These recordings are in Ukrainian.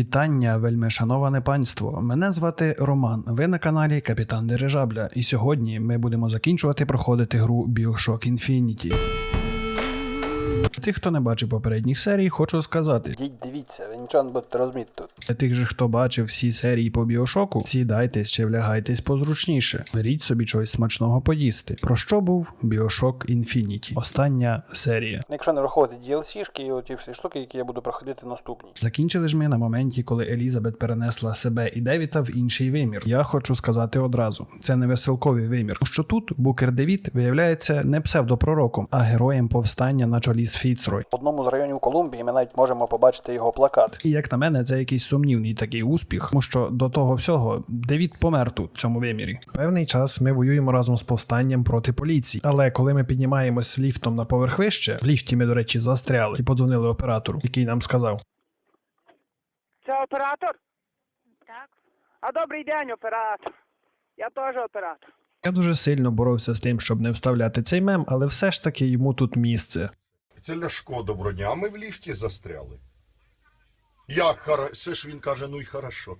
Вітання, вельми шановане панство. Мене звати Роман. Ви на каналі Капітан Дирижабля. І сьогодні ми будемо закінчувати проходити гру Bioshock Infinity. Тих, хто не бачив попередніх серій, хочу сказати: Йдіть, дивіться, ви нічого не будете розуміти тут. для тих же, хто бачив всі серії по біошоку, сідайтесь чи влягайтесь позручніше. Беріть собі чогось смачного поїсти. Про що був Bioshock Infinity? Остання серія. Якщо не враховувати DLC-шки і оті всі штуки, які я буду проходити наступні. Закінчили ж ми на моменті, коли Елізабет перенесла себе і Девіта в інший вимір. Я хочу сказати одразу: це не веселковий вимір. Що тут Букер Девіт виявляється не псевдопророком, а героєм повстання на чолі з Фіцрой. В одному з районів Колумбії ми навіть можемо побачити його плакат. І як на мене, це якийсь сумнівний такий успіх, тому що до того всього Девід помер тут, в цьому вимірі. Певний час ми воюємо разом з повстанням проти поліції. Але коли ми піднімаємось ліфтом на поверх вище, в ліфті ми, до речі, застряли і подзвонили оператору, який нам сказав: Це оператор? Так, А добрий день, оператор. Я теж оператор. Я дуже сильно боровся з тим, щоб не вставляти цей мем, але все ж таки йому тут місце. Це Ляшко доброго дня, а ми в ліфті застряли. Як хара... Все ж він каже, ну й хорошо.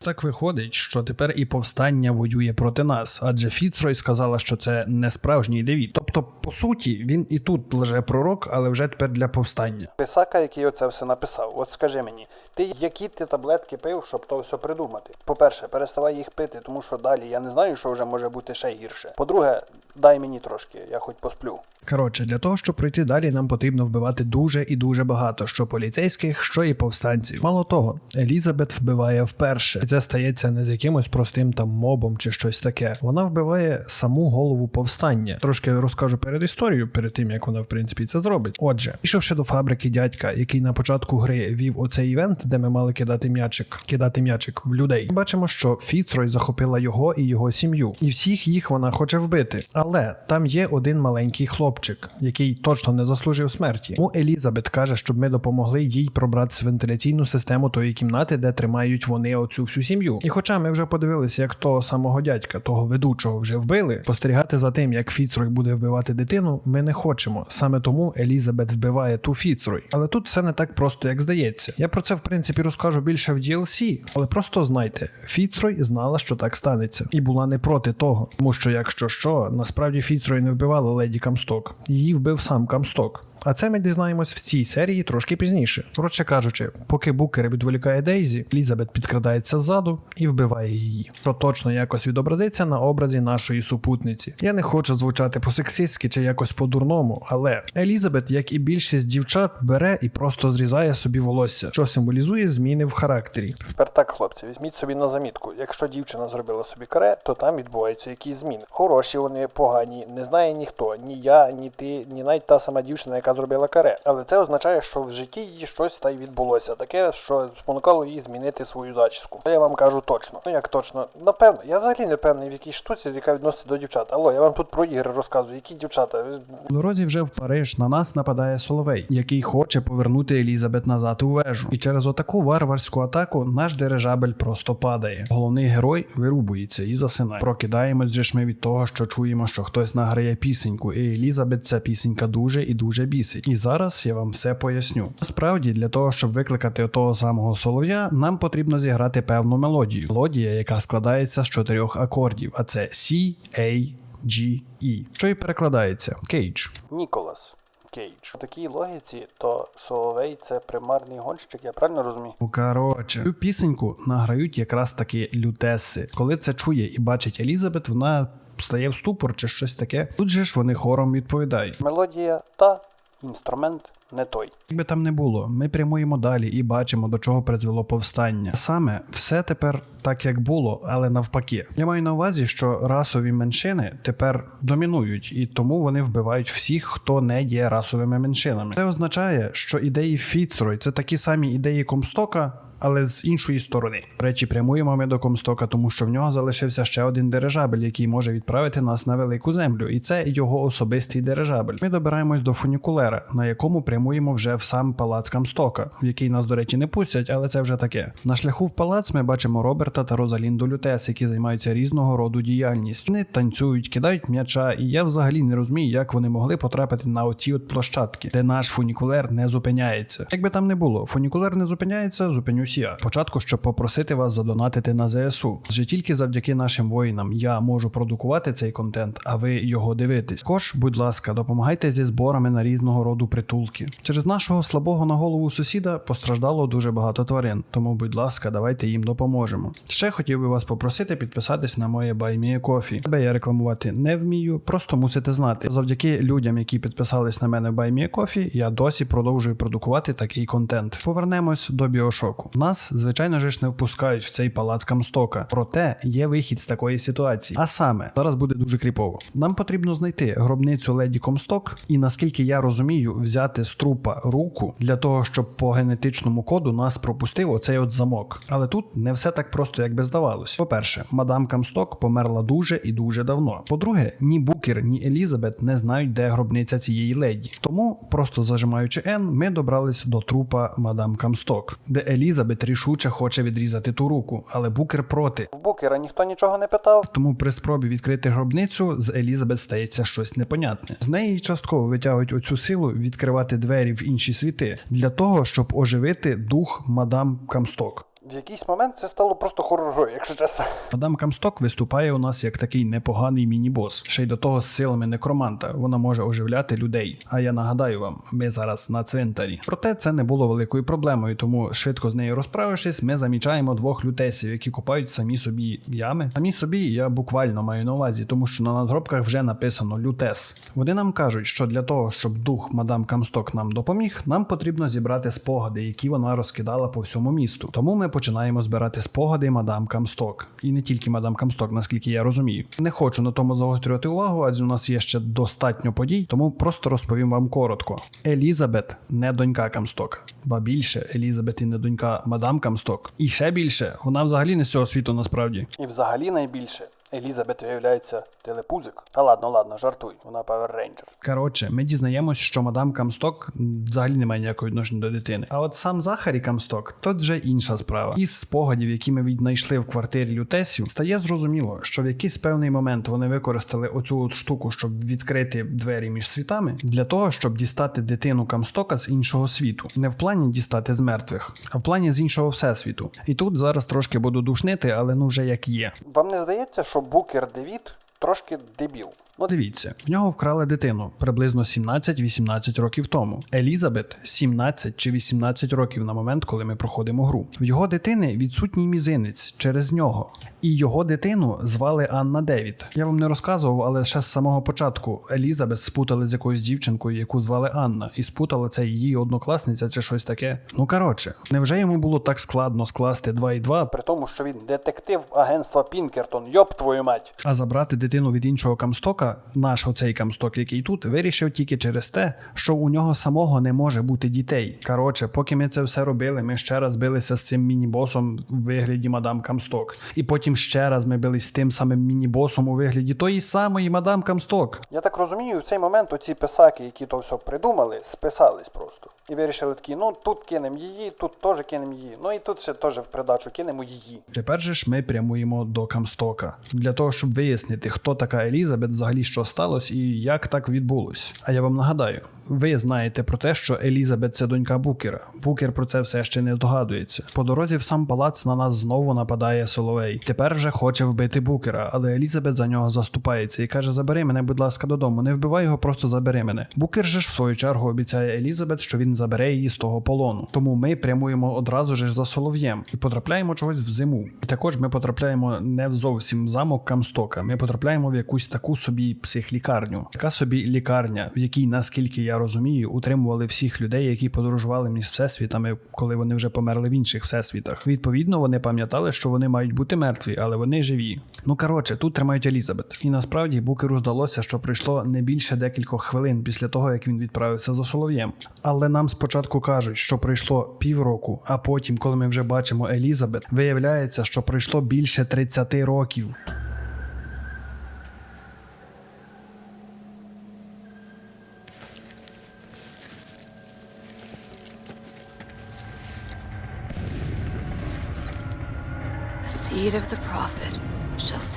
Так виходить, що тепер і повстання воює проти нас, адже Фіцрой сказала, що це не справжній Девід. Тобто, по суті, він і тут лже пророк, але вже тепер для повстання. Писака, який оце все написав. От скажи мені, ти які ти таблетки пив, щоб то все придумати? По-перше, переставай їх пити, тому що далі я не знаю, що вже може бути ще гірше. По-друге, дай мені трошки, я хоч посплю. Коротше, для того, щоб пройти далі, нам потрібно вбивати дуже і дуже багато, що поліцейських, що і повстанців. Мало того, Елізабет вбиває вперше. І це стається не з якимось простим там мобом чи щось таке. Вона вбиває саму голову повстання. Трошки розкажу перед історією, перед тим як вона в принципі це зробить. Отже, пішовши до фабрики дядька, який на початку гри вів оцей івент, де ми мали кидати м'ячик, кидати м'ячик в людей. Бачимо, що Фіцрой захопила його і його сім'ю, і всіх їх вона хоче вбити. Але там є один маленький хлопчик, який точно не заслужив смерті. Тому Елізабет каже, щоб ми допомогли їй пробратися в вентиляційну систему тої кімнати, де тримають вони оцю всю сім'ю. І хоча ми вже подивилися, як того самого дядька, того ведучого вже вбили, спостерігати за тим, як Фіцрой буде вбивати дитину, ми не хочемо. Саме тому Елізабет вбиває ту Фіцрой. Але тут все не так просто, як здається. Я про це в принципі розкажу більше в DLC, але просто знайте, Фіцрой знала, що так станеться, і була не проти того. Тому що, якщо що, насправді Фіцрой не вбивала леді Камсток, її вбив сам Камсток. А це ми дізнаємось в цій серії трошки пізніше. Коротше кажучи, поки Букер відволікає Дейзі, Елізабет підкрадається ззаду і вбиває її, що точно якось відобразиться на образі нашої супутниці. Я не хочу звучати по-сексистськи чи якось по-дурному, але Елізабет, як і більшість дівчат, бере і просто зрізає собі волосся, що символізує зміни в характері. Тепер так, хлопці, візьміть собі на замітку. Якщо дівчина зробила собі каре, то там відбуваються якісь зміни. Хороші вони, погані, не знає ніхто, ні я, ні ти, ні навіть та сама дівчина, яка зробила каре. Але це означає, що в житті її щось та й відбулося, таке, що спонукало її змінити свою зачіску. Я вам кажу точно. Ну як точно? Напевно, я взагалі не певний в якій штуці, яка відноситься до дівчат. Алло, я вам тут про ігри розказую. Які дівчата? Дорозі вже в Париж на нас нападає Соловей, який хоче повернути Елізабет назад у вежу. І через отаку варварську атаку наш дирижабель просто падає. Головний герой вирубується і засинає. Прокидаємось же ж ми від того, що чуємо, що хтось награє пісеньку, і Елізабет ця пісенька дуже і дуже бісить. І зараз я вам все поясню. Насправді, для того, щоб викликати того самого солов'я, нам потрібно зіграти певну мелодію. Мелодія, яка складається з чотирьох акордів, а це C, A, G, E, що і перекладається Кейдж. Ніколас Кейдж. У такій логіці, то Соловей це примарний гонщик, я правильно розумію? Ну, коротше, цю пісеньку награють якраз таки лютеси. Коли це чує і бачить Елізабет, вона стає в ступор чи щось таке. Тут же ж вони хором відповідають. Мелодія та інструмент не той. Якби там не було, ми прямуємо далі і бачимо, до чого призвело повстання. Саме все тепер так, як було, але навпаки. Я маю на увазі, що расові меншини тепер домінують, і тому вони вбивають всіх, хто не є расовими меншинами. Це означає, що ідеї Фіцрой це такі самі ідеї Комстока. Але з іншої сторони, речі, прямуємо ми до Комстока, тому що в нього залишився ще один дирижабель, який може відправити нас на велику землю, і це його особистий дирижабель. Ми добираємось до фунікулера, на якому прямуємо вже в сам палац Камстока, в який нас, до речі, не пустять, але це вже таке. На шляху в палац ми бачимо Роберта та Розалінду Лютес, які займаються різного роду діяльністю. Вони танцюють, кидають м'яча, і я взагалі не розумію, як вони могли потрапити на оці от площадки, де наш фунікулер не зупиняється. Якби там не було, фунікулер не зупиняється, зупинюсь усія. Спочатку, щоб попросити вас задонатити на ЗСУ. Вже тільки завдяки нашим воїнам я можу продукувати цей контент, а ви його дивитесь. Також, будь ласка, допомагайте зі зборами на різного роду притулки. Через нашого слабого на голову сусіда постраждало дуже багато тварин. Тому, будь ласка, давайте їм допоможемо. Ще хотів би вас попросити підписатись на моє Кофі. Себе я рекламувати не вмію, просто мусите знати. Завдяки людям, які підписались на мене в Кофі, я досі продовжую продукувати такий контент. Повернемось до біошоку. Нас, звичайно ж, не впускають в цей палац Камстока. Проте є вихід з такої ситуації. А саме зараз буде дуже кріпово. Нам потрібно знайти гробницю леді Комсток, і наскільки я розумію, взяти з трупа руку для того, щоб по генетичному коду нас пропустив оцей от замок. Але тут не все так просто, як би здавалось. По-перше, мадам Камсток померла дуже і дуже давно. По-друге, ні Букер, ні Елізабет не знають, де гробниця цієї леді. Тому, просто зажимаючи N, ми добрались до трупа мадам Камсток, де Елізабет рішуче хоче відрізати ту руку, але Букер проти. В Букера ніхто нічого не питав. Тому при спробі відкрити гробницю з Елізабет стається щось непонятне. З неї частково витягують оцю силу відкривати двері в інші світи для того, щоб оживити дух мадам Камсток. В якийсь момент це стало просто хоророю, якщо чесно. Мадам Камсток виступає у нас як такий непоганий міні-бос, ще й до того з силами некроманта. Вона може оживляти людей. А я нагадаю вам, ми зараз на цвинтарі. Проте це не було великою проблемою, тому швидко з нею розправившись, ми замічаємо двох лютесів, які купають самі собі ями. Самі собі я буквально маю на увазі, тому що на надгробках вже написано лютес. Вони нам кажуть, що для того, щоб дух мадам Камсток нам допоміг, нам потрібно зібрати спогади, які вона розкидала по всьому місту. Тому ми починаємо збирати спогади мадам Камсток. І не тільки мадам Камсток, наскільки я розумію. Не хочу на тому загострювати увагу, адже у нас є ще достатньо подій, тому просто розповім вам коротко. Елізабет не донька Камсток, ба більше Елізабет і не донька мадам Камсток. І ще більше, вона взагалі не з цього світу насправді. І взагалі найбільше Елізабет виявляється телепузик. Та ладно, ладно, жартуй, вона Power Ranger. Коротше, ми дізнаємось, що мадам Камсток взагалі не має ніякого відношення до дитини. А от сам Захарі Камсток то вже інша справа. Із спогадів, які ми віднайшли в квартирі лютесів, стає зрозуміло, що в якийсь певний момент вони використали оцю от штуку, щоб відкрити двері між світами, для того, щоб дістати дитину Камстока з іншого світу. Не в плані дістати з мертвих, а в плані з іншого всесвіту. І тут зараз трошки буду душнити, але ну вже як є. Вам не здається, що Букер Девід трошки дебіл? Ну дивіться, в нього вкрали дитину приблизно 17-18 років тому. Елізабет 17 чи 18 років на момент, коли ми проходимо гру. В його дитини відсутній мізинець через нього. І його дитину звали Анна Девід. Я вам не розказував, але ще з самого початку Елізабет спутали з якоюсь дівчинкою, яку звали Анна, і спутали це її однокласниця чи щось таке. Ну коротше, невже йому було так складно скласти 2 і 2, При тому, що він детектив агентства Пінкертон, йоп твою мать. А забрати дитину від іншого камстока, наш оцей камсток, який тут, вирішив тільки через те, що у нього самого не може бути дітей. Коротше, поки ми це все робили, ми ще раз билися з цим міні-босом у вигляді мадам Камсток. І потім ще раз ми бились з тим самим міні-босом у вигляді тої самої мадам Камсток. Я так розумію, в цей момент оці писаки, які то все придумали, списались просто. І вирішили такі, ну тут кинемо її, тут теж кинемо її. Ну і тут ще теж в придачу кинемо її. Тепер же ж ми прямуємо до Камстока для того, щоб вияснити, хто така Елізабет, взагалі що сталося і як так відбулось. А я вам нагадаю, ви знаєте про те, що Елізабет це донька Букера. Букер про це все ще не догадується. По дорозі в сам палац на нас знову нападає Соловей. Тепер вже хоче вбити Букера, але Елізабет за нього заступається і каже: Забери мене, будь ласка, додому. Не вбивай його, просто забери мене. Букер же ж в свою чергу обіцяє Елізабет, що він забере її з того полону. Тому ми прямуємо одразу ж за Солов'єм і потрапляємо чогось в зиму. І також ми потрапляємо не зовсім в замок Камстока. Ми потрапляємо в якусь таку собі психлікарню, така собі лікарня, в якій, наскільки я розумію, утримували всіх людей, які подорожували між всесвітами, коли вони вже померли в інших всесвітах. Відповідно, вони пам'ятали, що вони мають бути мертві, але вони живі. Ну коротше, тут тримають Елізабет. І насправді Букеру здалося, що пройшло не більше декількох хвилин після того, як він відправився за Солов'єм. Але нам спочатку кажуть, що пройшло півроку, а потім, коли ми вже бачимо Елізабет, виявляється, що пройшло більше 30 років.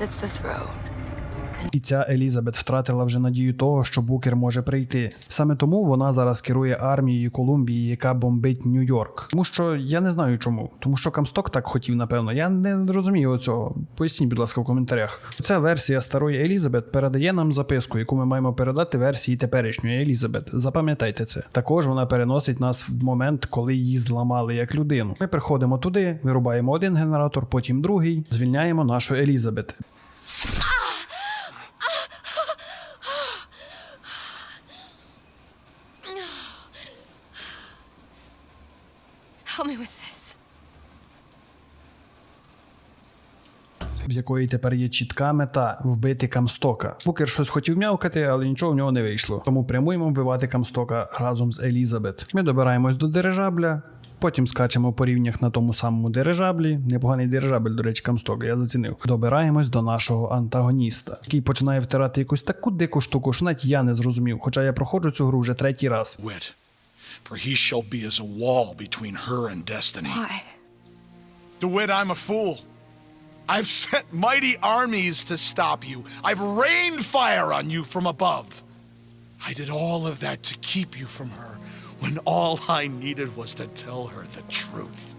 sits the throne. І ця Елізабет втратила вже надію того, що Букер може прийти. Саме тому вона зараз керує армією Колумбії, яка бомбить Нью-Йорк. Тому що я не знаю чому. Тому що Камсток так хотів, напевно. Я не розумію цього. Поясніть, будь ласка, в коментарях. Ця версія старої Елізабет передає нам записку, яку ми маємо передати версії теперішньої Елізабет. Запам'ятайте це. Також вона переносить нас в момент, коли її зламали як людину. Ми приходимо туди, вирубаємо один генератор, потім другий, звільняємо нашу Елізабет. Help me with this. в якої тепер є чітка мета вбити Камстока. Букер щось хотів м'явкати, але нічого в нього не вийшло. Тому прямуємо вбивати Камстока разом з Елізабет. Ми добираємось до дирижабля. Потім скачемо по рівнях на тому самому дирижаблі. Непоганий дирижабль, до речі, Камстока, я зацінив. Добираємось до нашого антагоніста, який починає втирати якусь таку дику штуку, що навіть я не зрозумів. Хоча я проходжу цю гру вже третій раз. wit, for he shall be as a wall between her and destiny. Why? DeWitt, I'm a fool. I've sent mighty armies to stop you. I've rained fire on you from above. I did all of that to keep you from her when all I needed was to tell her the truth.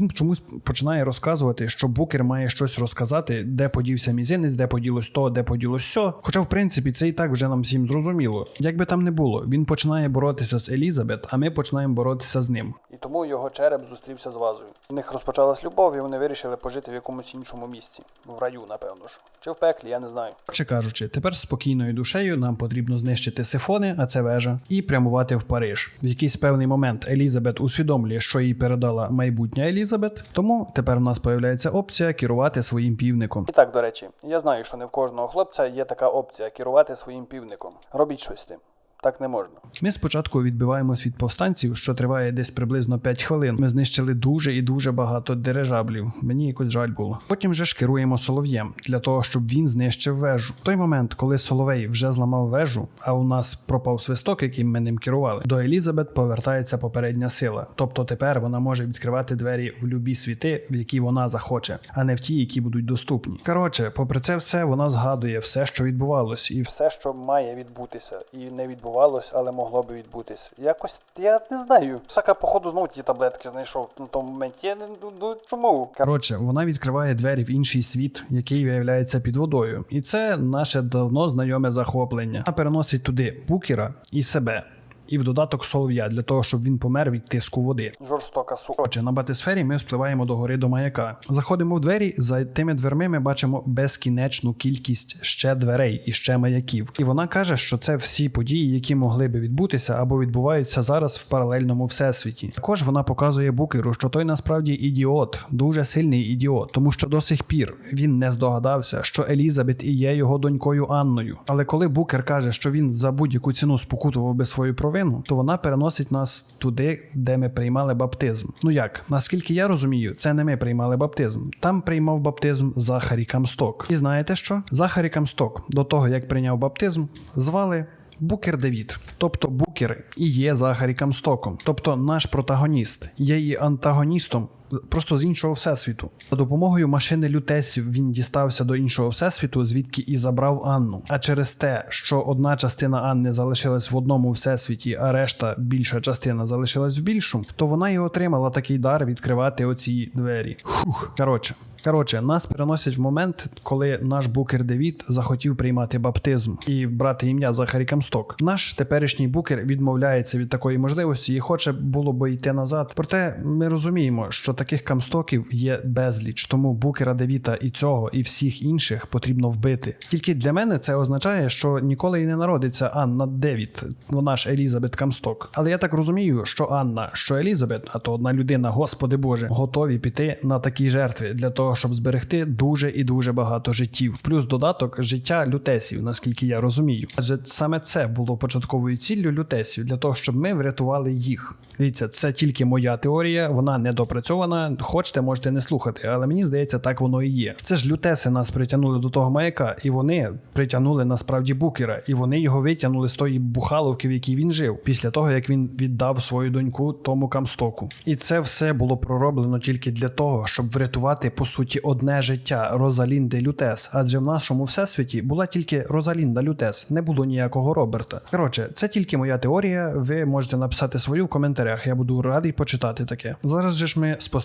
Він чомусь починає розказувати, що Букер має щось розказати, де подівся мізинець, де поділось то, де поділось сьо. Хоча, в принципі, це і так вже нам всім зрозуміло. Як би там не було, він починає боротися з Елізабет, а ми починаємо боротися з ним. І тому його череп зустрівся з вазою. У них розпочалась любов, і вони вирішили пожити в якомусь іншому місці. В раю, напевно ж. Чи в пеклі, я не знаю. Коротше кажучи, тепер з спокійною душею нам потрібно знищити сифони, а це вежа, і прямувати в Париж. В якийсь певний момент Елізабет усвідомлює, що їй передала майбутня Елізабет, тому тепер в нас появляється опція керувати своїм півником. І так, до речі, я знаю, що не в кожного хлопця є така опція керувати своїм півником. Робіть щось з тим. Так не можна. Ми спочатку відбиваємось від повстанців, що триває десь приблизно 5 хвилин. Ми знищили дуже і дуже багато дирижаблів. Мені якось жаль було. Потім вже ж керуємо солов'єм для того, щоб він знищив вежу. В той момент, коли Соловей вже зламав вежу, а у нас пропав свисток, яким ми ним керували, до Елізабет повертається попередня сила. Тобто тепер вона може відкривати двері в любі світи, в які вона захоче, а не в ті, які будуть доступні. Коротше, попри це все, вона згадує все, що відбувалось, і Все, що має відбутися, і не відбувалось, але могло би відбутись. Якось я не знаю. Сака, походу, знову ті таблетки знайшов на тому моменті. Я не ну, ну, чому? Коротше, вона відкриває двері в інший світ, який виявляється під водою. І це наше давно знайоме захоплення. Вона переносить туди букера і себе. І в додаток солов'я для того, щоб він помер від тиску води. Жорстока сука. Коротше, на батисфері ми спливаємо до гори до маяка. Заходимо в двері. За тими дверми ми бачимо безкінечну кількість ще дверей і ще маяків. І вона каже, що це всі події, які могли би відбутися або відбуваються зараз в паралельному всесвіті. Також вона показує букеру, що той насправді ідіот, дуже сильний ідіот, тому що до сих пір він не здогадався, що Елізабет і є його донькою Анною. Але коли Букер каже, що він за будь-яку ціну спокутував би свою провину, то вона переносить нас туди, де ми приймали баптизм. Ну як, наскільки я розумію, це не ми приймали баптизм. Там приймав баптизм Захарі Камсток. І знаєте що? Захарі Камсток до того, як прийняв баптизм, звали. Букер Девід, тобто Букер і є Захарі Камстоком, тобто наш протагоніст є і антагоністом просто з іншого всесвіту. За допомогою машини лютесів він дістався до іншого всесвіту, звідки і забрав Анну. А через те, що одна частина Анни залишилась в одному всесвіті, а решта більша частина залишилась в більшому, то вона і отримала такий дар відкривати оці двері. Хух. Коротше. Коротше, нас переносять в момент, коли наш букер Девід захотів приймати баптизм і брати ім'я Захарі Камсток. Наш теперішній букер відмовляється від такої можливості і хоче було би йти назад. Проте ми розуміємо, що таких камстоків є безліч, тому букера Девіта і цього, і всіх інших потрібно вбити. Тільки для мене це означає, що ніколи і не народиться Анна Девід, вона ж Елізабет Камсток. Але я так розумію, що Анна, що Елізабет, а то одна людина, господи Боже, готові піти на такі жертви для того, щоб зберегти дуже і дуже багато життів. Плюс додаток життя лютесів, наскільки я розумію. Адже саме це було початковою ціллю лютесів для того, щоб ми врятували їх. Дивіться, це тільки моя теорія, вона не допрацьована. Романа хочете, можете не слухати, але мені здається, так воно і є. Це ж лютеси нас притягнули до того маяка, і вони притягнули насправді букера, і вони його витягнули з тої бухаловки, в якій він жив, після того як він віддав свою доньку тому камстоку. І це все було пророблено тільки для того, щоб врятувати по суті одне життя Розалінди Лютес. Адже в нашому всесвіті була тільки Розалінда Лютес, не було ніякого Роберта. Коротше, це тільки моя теорія. Ви можете написати свою в коментарях. Я буду радий почитати таке. Зараз же ж ми спостерігаємо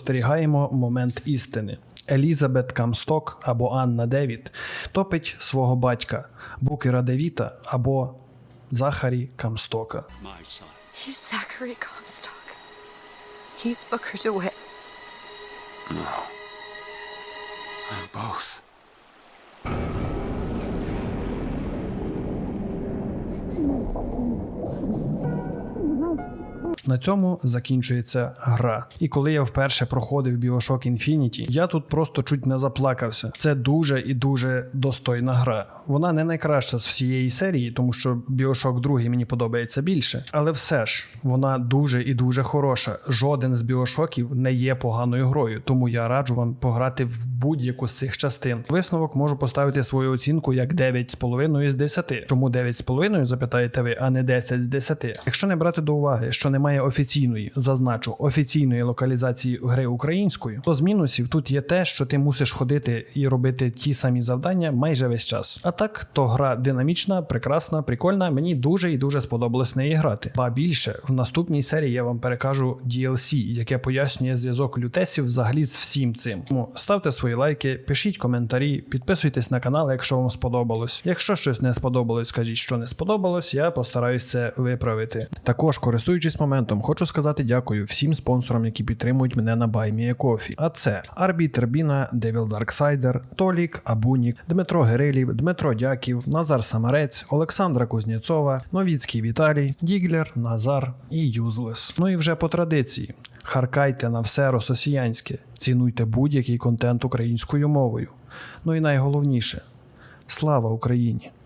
момент істини. Елізабет Камсток або Анна Девід топить свого батька Букера Девіта або Захарі Камстока. He's Zachary Comstock. He's Booker DeWitt. Both. На цьому закінчується гра. І коли я вперше проходив Bioshock Infinity, я тут просто чуть не заплакався. Це дуже і дуже достойна гра. Вона не найкраща з всієї серії, тому що Bioshock 2 мені подобається більше. Але все ж вона дуже і дуже хороша. Жоден з біошоків не є поганою грою, тому я раджу вам пограти в будь-яку з цих частин. Висновок можу поставити свою оцінку як 9,5 з 10. Чому 9,5 запитаєте ви, а не 10 з 10? Якщо не брати до уваги, що немає офіційної, зазначу, офіційної локалізації гри українською, то з мінусів тут є те, що ти мусиш ходити і робити ті самі завдання майже весь час. А так, то гра динамічна, прекрасна, прикольна. Мені дуже і дуже сподобалось неї грати. Ба більше в наступній серії я вам перекажу DLC, яке пояснює зв'язок лютесів взагалі з всім цим. Тому ставте свої лайки, пишіть коментарі, підписуйтесь на канал, якщо вам сподобалось. Якщо щось не сподобалось, скажіть, що не сподобалось, я постараюсь це виправити. Також, користуючись моментом, хочу сказати дякую всім спонсорам, які підтримують мене на BuyMeACoffee. А це Арбітер Біна, Девіл Дарксайдер, Толік, Абунік, Дмитро Гирилів, Дмитро Дяків, Назар Самарець, Олександра Кузнєцова, Новіцький Віталій, Діглер, Назар і Юзлес. Ну і вже по традиції. Харкайте на все рососіянське, цінуйте будь-який контент українською мовою. Ну і найголовніше слава Україні!